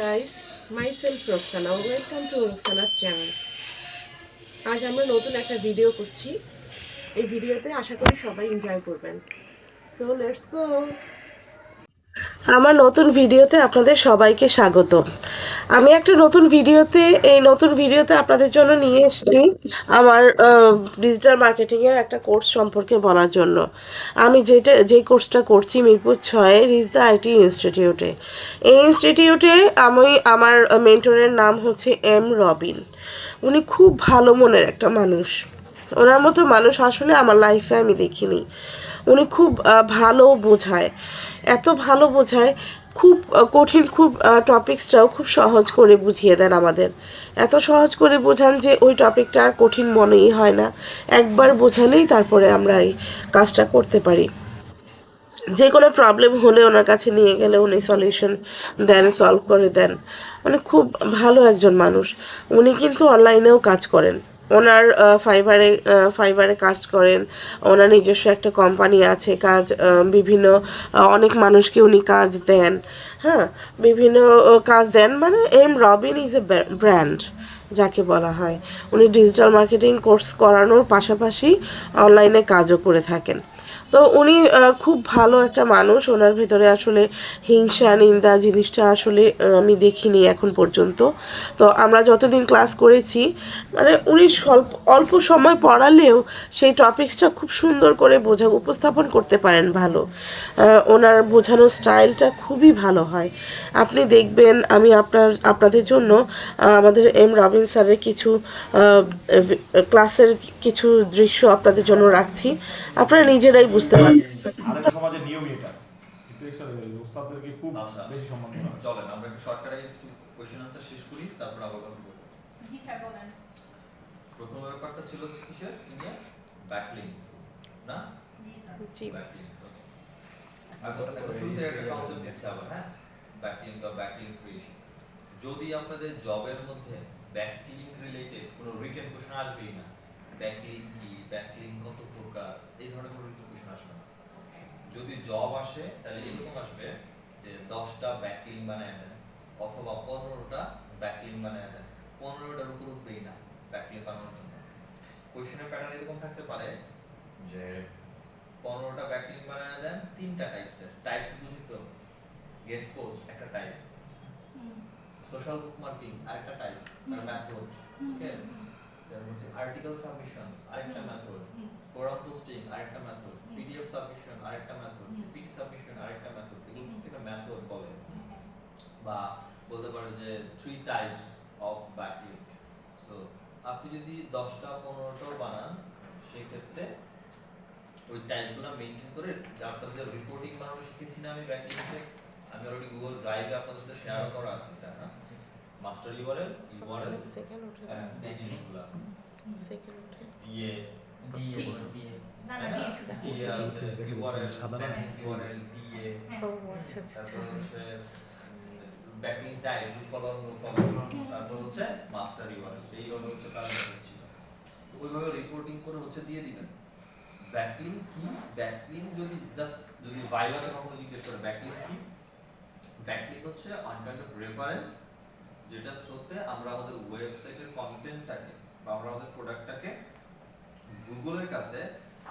Guys myself Roksana welcome to Roksana's channel আজ আমরা নতুন একটা ভিডিও করছি। এই ভিডিওতে আশা করি সবাই এনজয় করবেন। সো লেটস গো আমার নতুন ভিডিওতে আপনাদের সবাইকে স্বাগত আমি একটা নতুন ভিডিওতে, এই নতুন ভিডিওতে আপনাদের জন্য নিয়ে এসেছি আমার ডিজিটাল মার্কেটিংয়ের একটা কোর্স সম্পর্কে বলার জন্য। আমি যেটা যেই কোর্সটা করছি মিরপুর ছয়ে রিজ দ্য আইটি ইনস্টিটিউটে এই ইনস্টিটিউটে আমি, আমার মেন্টরের নাম হচ্ছে এম রবিন উনি খুব ভালো মনের একটা মানুষ। ওনার মতো মানুষ আসলে আমার লাইফে আমি দেখিনি। উনি খুব ভালো বোঝায়। এত ভালো বোঝায়, খুব কঠিন, খুব টপিক্সটাও খুব সহজ করে বুঝিয়ে দেন আমাদের। এত সহজ করে বোঝান যে ওই টপিকটা আর কঠিন মনেই হয় না। একবার বোঝালেই তারপরে আমরা এই কাজটা করতে পারি। যে কোনো প্রবলেম হলে ওনার কাছে নিয়ে গেলে উনি সলিউশন দেন সলভ করে দেন। মানে খুব ভালো একজন মানুষ। উনি কিন্তু অনলাইনেও কাজ করেন। ওনার ফাইবারে ফাইবারে কাজ করেন, ওনার নিজস্ব একটা কোম্পানি আছে, কাজ বিভিন্ন অনেক মানুষকে উনি কাজ দেন হ্যাঁ? বিভিন্ন কাজ দেন মানে M Robin is a brand যাকে বলা হয়। উনি ডিজিটাল মার্কেটিং কোর্স করানোর পাশাপাশি অনলাইনে কাজও করে থাকেন। তো উনি খুব ভালো একটা মানুষ। ওনার ভেতরে আসলে হিংসা, নিন্দা জিনিসটা আসলে আমি দেখিনি এখন পর্যন্ত। তো আমরা যতদিন ক্লাস করেছি মানে উনি স্বল্প, অল্প সময় পড়ালেও সেই টপিকসটা খুব সুন্দর করে বোঝা, উপস্থাপন করতে পারেন ভালো। ওনার বোঝানোর স্টাইলটা খুবই ভালো হয়। আপনি দেখবেন, আমি আপনার, আপনাদের জন্য আমাদের এম রবিন স্যারের কিছু ক্লাসের কিছু দৃশ্য আপনাদের জন্য রাখছি। আপনারা নিজেরাই বুঝতে পারবেন। সমাজের নিয়মই এটা। ওস্তাদদেরকে খুব আচ্ছা। বেশি সম্মান করা চলেন আমরা একটু শর্টকাটে কোশ্চেন আনসার শেষ করি তারপর আবার কথা বলব। জি স্যার বলেন। প্রথম ব্যাপারটা ছিল হচ্ছে কিসের? ইন্ডিয়া ব্যাকলিং না? জি ব্যাকলিং আগে একটা কনসেপ্ট দিচ্ছি আবার হ্যাঁ? ব্যাকলিং বা ব্যাকলিং ক্রিয়েশন যদি আপনাদের জবের মধ্যে ব্যাকলিং রিলেটেড কোনো রিটেন কোশ্চেন আসবেই না। ব্যাকলিং কি? ব্যাকলিং কত প্রকার? এই ধরনের কোনো রিটেন কোশ্চেন আসবে না। যদি জব আসে, তাহলে এরকম আসবে যে দশটা ব্যাকলিং বানায় দেন, অথবা পনেরোটা ব্যাকলিং বানায় দেন। পনেরোটার উপর উঠবেই না ব্যাকলিং বানানোর জন্য। কোশ্চেনের প্যাটার্ন এরকম থাকতে পারে যে পনেরোটা ব্যাকলিং বানায় দেন, তিনটা টাইপসের টাইপস বুঝি তো? গেস্ট পোস্ট একটা টাইপ সোশ্যাল বুকমার্কিং আরেকটা টাইপ মানে মেথড ওকে তারপর হচ্ছে আর্টিকেল সাবমিশন আরেকটা মেথড ফোরাম পোস্টিং আরেকটা মেথড পিডিএফ সাবমিশন আরেকটা মেথড। পিডি সাবমিশন আরেকটা মেথড এগুলো। প্রত্যেকটা মেথড বলে। বা বলতে পারো যে three types of backlink so আপনি যদি দশটা পনেরোটাও বানান সেক্ষেত্রে ওই টাইপগুলো মেনটেন করে যে আপনাদের রিপোর্টিং বানানো শিখেছি না আমি ব্যাকলিঙ্কে আমি অলরেডি গুগল ড্রাইভে আপনাদের সাথে শেয়ার করা আছে এটা হ্যাঁ মাস্টার ইউআরএল ইউআরএল সেকেন্ড উঠে জিনিসগুলো সেকেন্ড উঠে দিয়ে দিয়ে দিয়ে না? না দিয়ে সাদা না? URL, দিয়ে, ও আচ্ছা আচ্ছা আচ্ছা। তারপর হচ্ছে backlink type follow no follow তারপর হচ্ছে মাস্টার ইউআরএল হলো হচ্ছে তার ছিল। ওইভাবে রিপোর্টিং করে হচ্ছে দিয়ে দিবেন। ব্যাকলিং কি? ব্যাকলিং যদি জাস্ট যদি ভাইভাতে কখনো জিজ্ঞেস করে ব্যাকলিং হচ্ছে অন কাইন্ড অফ রেফারেন্স যেটা থ্রুতে আমরা আমাদের ওয়েবসাইটের কন্টেন্টটাকে বা আমরা আমাদের প্রোডাক্টটাকে গুগলের কাছে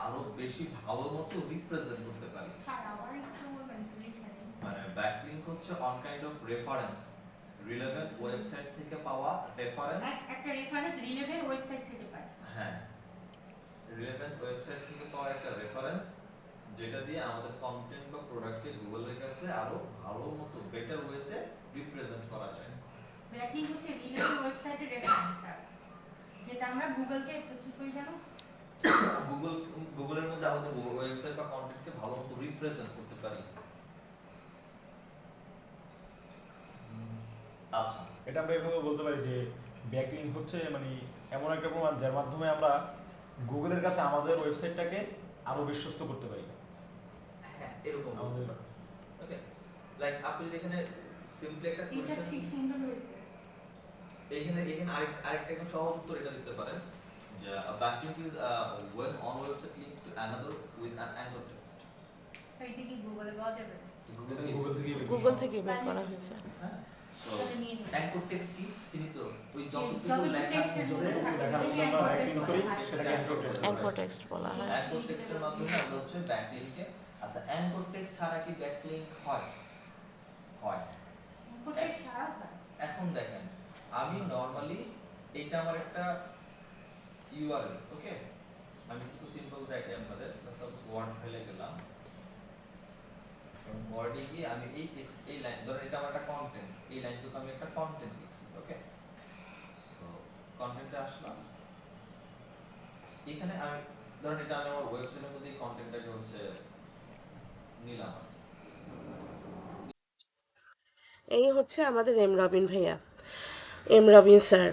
আরও বেশি ভালো মতো রিপ্রেজেন্ট করতে পারি। মানে ব্যাকলিংক হচ্ছে one kind of reference relevant website থেকে পাওয়া রেফারেন্স একটা রেফারেন্স রিলেভেন্ট ওয়েবসাইট থেকে পাই হ্যাঁ রিলেভেন্ট ওয়েবসাইট থেকে পাওয়া একটা রেফারেন্স যেটা দিয়ে আমাদের কন্টেন্ট বা প্রোডাক্টকে গুগলের কাছে আরও ভালো মতো বেটার ওয়েতে রিপ্রেজেন্ট করা যায়। ব্যাকলিং হচ্ছে রিলেভেন্ট ওয়েবসাইটের রেফারেন্স স্যার যেটা আমরা গুগলকে কি করি জানো? গুগল গুগলের মধ্যে আমাদের ওয়েবসাইট বা কন্টেন্টকে ভালো মতো রিপ্রেজেন্ট করতে পারি। আচ্ছা। এটা আমরা এভাবে বলতে পারি যে ব্যাকলিং হচ্ছে মানে এমন একটা প্রমাণ যার মাধ্যমে আমরা গুগলের কাছে আমাদের ওয়েবসাইটটাকে আরও বিশ্বস্ত করতে পারি। এরকম আমাদের ওকে লাইক আপনি যদি এখানে সিম্পলি একটা কোশ্চেন ঠিক সুন্দর হয়েছে। এখানে এখানে আরেক আরেকটা একদম সহজ উত্তর এটা দিতে পারেন। যে backlink is when on website link to another with an anchor text এটা কি গুগলে পাওয়া যাবে? গুগল গুগল থেকে গুগল থেকে বের করা হয়েছে। হ্যাঁ? সো অ্যাঙ্কর টেক্সট কি? চিনি ওই যতটুকু যতটুকু লেখা text এর মধ্যে যতটুকু থাকে, লেখার মধ্যে আমরা ব্যাকলিং করি সেটাকে অ্যাঙ্কর টেক্সট বলা হয়। অ্যাঙ্কর টেক্সটের মাধ্যমে আমরা হচ্ছে ব্যাকলিংকে আচ্ছা অ্যাঙ্কর টেক্সট ছাড়া কি ব্যাকলিং হয়? হয়। প্রত্যেক হয়। এখন দেখেন আমি নরমালি এটা আমার একটা ইউআরএল ওকে আমি একটু সিম্পল দেখাই আপনাদের সাপোজ ওয়ার্ড ফেলে গেলাম। ওয়ার্ডে গিয়ে আমি এই টেক্সট এই লাইন ধরেন এটা আমার একটা কন্টেন্ট এই লাইনটুকু আমি একটা কন্টেন্ট লিখছি ওকে সো কন্টেন্টে আসলাম। এখানে আমি ধরেন এটা আমি আমার ওয়েবসাইটের মধ্যে কন্টেন্টটাকে হচ্ছে কি। এই হচ্ছে আমাদের এম রবিন ভাইয়া। এম রবিন স্যার,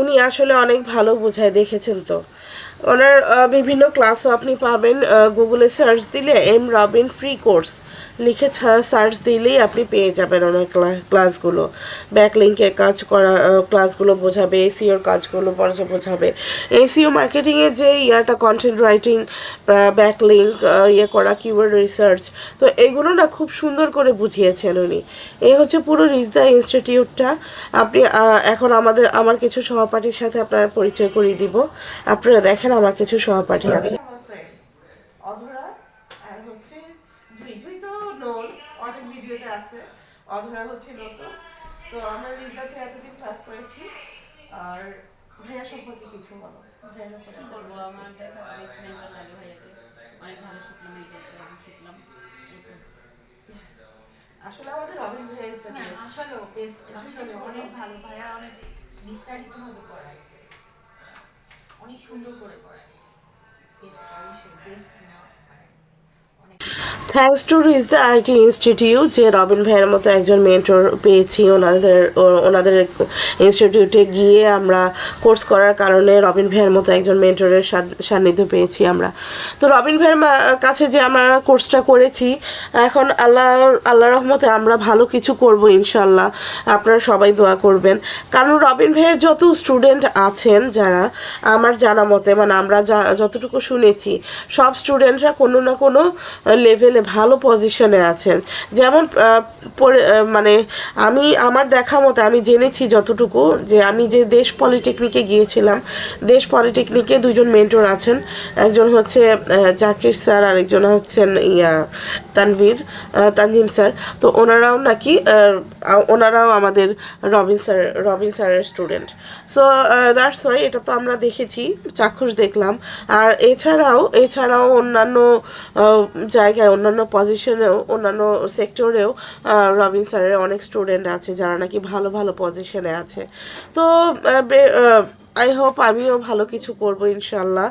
উনি আসলে অনেক ভালো বোঝায় দেখেছেন তো। ওনার বিভিন্ন ক্লাসও আপনি পাবেন গুগলে সার্চ দিলে এম রবিন ফ্রি কোর্স লিখে সার্চ দিলেই আপনি পেয়ে যাবেন ওনার ক্লা- ক্লাসগুলো। ব্যাকলিঙ্কের কাজ করা ক্লাসগুলো বোঝাবে, এসিওর কাজগুলো বোঝাবে। এসিও মার্কেটিংয়ের যে ইয়াটা কন্টেন্ট রাইটিং ব্যাকলিঙ্ক ইয়ে করা কিওয়ার্ড রিসার্চ তো এগুলো না খুব সুন্দর করে বুঝিয়েছেন উনি। এই হচ্ছে পুরো রিজদা ইনস্টিটিউটটা আপনি এখন আমাদের, আমার কিছু সহপাঠীর সাথে আপনার পরিচয় করিয়ে দিব। আপনারা দেখেন আমার কিছু সহপাঠী আছে। অধরা আর হচ্ছে জুই। জুই তো নোন অনেক ভিডিওতে আছে। অধরা হচ্ছে নতুন। তো আমরা রিজদাতে এতদিন ক্লাস করেছি। আর ভাইয়া সম্পর্কে কিছু বলো। ভাইয়ার উপরে কি করব আমার বেস্ট মেন্টর লাগে ভাইয়াকে। অনেক ভালো শিখলাম এই যে শিখলাম। আসলে আমাদের রবিন ভাইয়া আসলে অনেক ভালো। ভাইয়া অনেক বিস্তারিত ভাবে পড়ায়। অনেক সুন্দর করে পড়ায় বেস্ট অবশ্যই বেস্ট না থ্যাঙ্কস টু রিজ দ্য আইটি ইনস্টিটিউট যে রবিন ভাইয়ের মতো একজন মেন্টর পেয়েছি ওনাদের ওনাদের ইনস্টিটিউটে গিয়ে আমরা কোর্স করার কারণে রবিন ভাইয়ের মতো একজন মেন্টরের সান্নিধ্য পেয়েছি আমরা। তো রবিন ভাইয়ের কাছে যে আমরা কোর্সটা করেছি, এখন আল্লাহ আল্লাহ রহমতে আমরা ভালো কিছু করব ইনশাল্লাহ আপনারা সবাই দোয়া করবেন। কারণ রবিন ভাইয়ের যত স্টুডেন্ট আছেন যারা, আমার জানা মতে মানে আমরা যতটুকু শুনেছি, সব স্টুডেন্টরা কোনো না কোনো লেভেলে ভালো পজিশনে আছেন। যেমন মানে আমি, আমার দেখা মতে আমি জেনেছি যতটুকু যে আমি যে দেশ পলিটেকনিকে গিয়েছিলাম, দেশ পলিটেকনিকে দুজন মেন্টর আছেন। একজন হচ্ছে জাকির স্যার, আরেকজন হচ্ছেন ইয়া, তানভীর তানজিম স্যার। তো ওনারাও নাকি ওনারাও আমাদের রবিন স্যার, রবিন স্যারের স্টুডেন্ট সো দ্যাটস ওয়াই এটা তো আমরা দেখেছি, চাক্ষুষ দেখলাম। আর এছাড়াও এছাড়াও অন্যান্য জায়গায়, অন্যান্য পজিশনেও অন্যান্য সেক্টরেও রবিন স্যারের অনেক স্টুডেন্ট আছে যারা নাকি ভালো ভালো পজিশনে আছে। তো আই হোপ আমিও ভালো কিছু করব ইনশাল্লাহ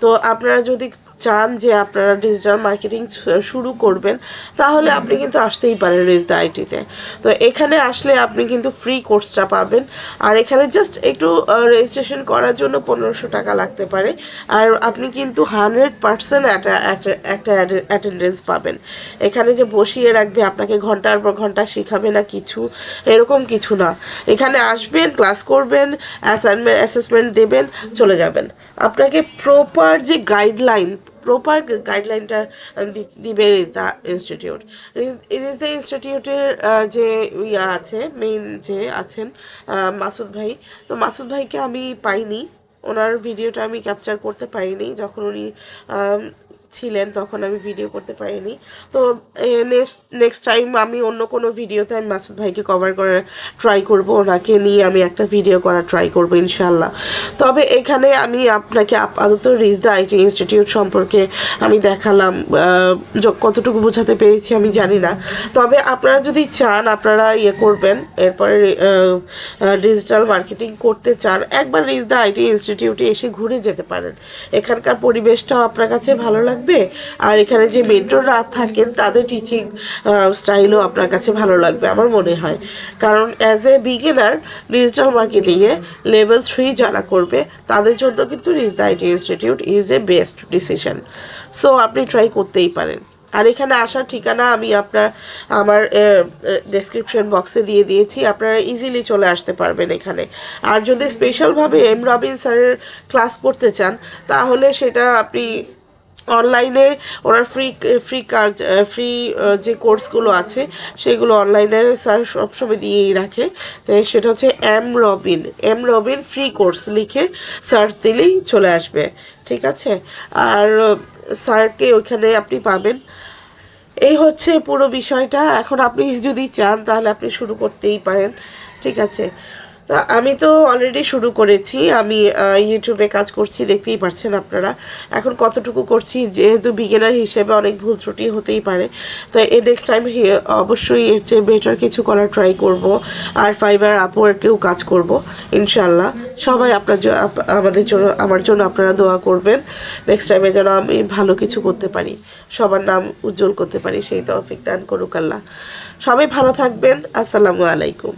তো আপনারা যদি চান যে আপনারা ডিজিটাল মার্কেটিং শুরু করবেন, তাহলে আপনি কিন্তু আসতেই পারেন রেজদা আইটিতে তো। এখানে আসলে আপনি কিন্তু ফ্রি কোর্সটা পাবেন। আর এখানে জাস্ট একটু রেজিস্ট্রেশন করার জন্য পনেরোশো টাকা লাগতে পারে। আর আপনি কিন্তু হান্ড্রেড পার্সেন্ট একটা অ্যাটেন্ডেন্স পাবেন। এখানে যে বসিয়ে রাখবে, আপনাকে ঘণ্টার পর ঘণ্টা শেখাবে না কিছু। এরকম কিছু না। এখানে আসবেন ক্লাস করবেন অ্যাসাইনমেন্ট অ্যাসেসমেন্ট দেবেন, চলে যাবেন। আপনাকে প্রপার যে গাইডলাইন প্রপার গাইডলাইনটা দিবে is the institute it is the ইনস্টিটিউটের যে ইয়া আছে মেইন যে আছেন মাসুদ ভাই। তো মাসুদ ভাইকে আমি পাইনি। ওনার ভিডিওটা আমি ক্যাপচার করতে পারিনি। যখন উনি ছিলেন, তখন আমি ভিডিও করতে পারিনি। তো নেক্সট নেক্সট টাইম আমি অন্য কোনো ভিডিওতে আমি মাসুদ ভাইকে কভার করার ট্রাই করব, ওনাকে নিয়ে আমি একটা ভিডিও করার ট্রাই করব ইনশাল্লাহ তবে এখানে আমি আপনাকে আপাতত রিজদা আইটি ইনস্টিটিউট সম্পর্কে আমি দেখালাম কতটুকু বোঝাতে পেরেছি আমি জানি না। তবে আপনারা যদি চান, আপনারা ইয়ে করবেন, এরপরে ডিজিটাল মার্কেটিং করতে চান, একবার রিজদা আইটি ইনস্টিটিউটে এসে ঘুরে যেতে পারেন। এখানকার পরিবেশটাও আপনার কাছে ভালো লাগবে আর এখানে যে মেন্টররা থাকেন, তাদের টিচিং স্টাইলও আপনার কাছে ভালো লাগবে আমার মনে হয়। কারণ অ্যাজ এ বিগিনার ডিজিটাল মার্কেটিংয়ে লেভেল থ্রি যারা করবে, তাদের জন্য কিন্তু রিজদা IT institute is a best decision so আপনি ট্রাই করতেই পারেন। আর এখানে আসার ঠিকানা আমি আপনার, আমার ডেসক্রিপশন বক্সে দিয়ে দিয়েছি। আপনারা ইজিলি চলে আসতে পারবেন এখানে। আর যদি স্পেশালভাবে এম রবিন স্যারের ক্লাস করতে চান, তাহলে সেটা আপনি অনলাইনে ওনার ফ্রি ফ্রি কাজ ফ্রি যে কোর্সগুলো আছে, সেগুলো অনলাইনে স্যার সবসময় দিয়েই রাখে। তো সেটা হচ্ছে M Robin M Robin free course লিখে সার্চ দিলেই চলে আসবে। ঠিক আছে? আর স্যারকে ওইখানে আপনি পাবেন। এই হচ্ছে পুরো বিষয়টা। এখন আপনি যদি চান, তাহলে আপনি শুরু করতেই পারেন। ঠিক আছে? তা আমি তো অলরেডি শুরু করেছি। আমি ইউটিউবে কাজ করছি, দেখতেই পাচ্ছেন আপনারা। এখন কতটুকু করছি, যেহেতু বিগিনার হিসেবে অনেক ভুল ত্রুটি হতেই পারে। তো এই নেক্সট টাইম অবশ্যই এর চেয়ে বেটার কিছু করার ট্রাই করব। আর ফাইবার আপওয়ার্কেও কাজ করব ইনশাল্লাহ সবাই আপনার আমাদের জন্য, আমার জন্য আপনারা দোয়া করবেন। নেক্সট টাইমে যেন আমি ভালো কিছু করতে পারি। সবার নাম উজ্জ্বল করতে পারি। সেই তৌফিক দান করুক আল্লাহ। সবাই ভালো থাকবেন। আসসালামু আলাইকুম।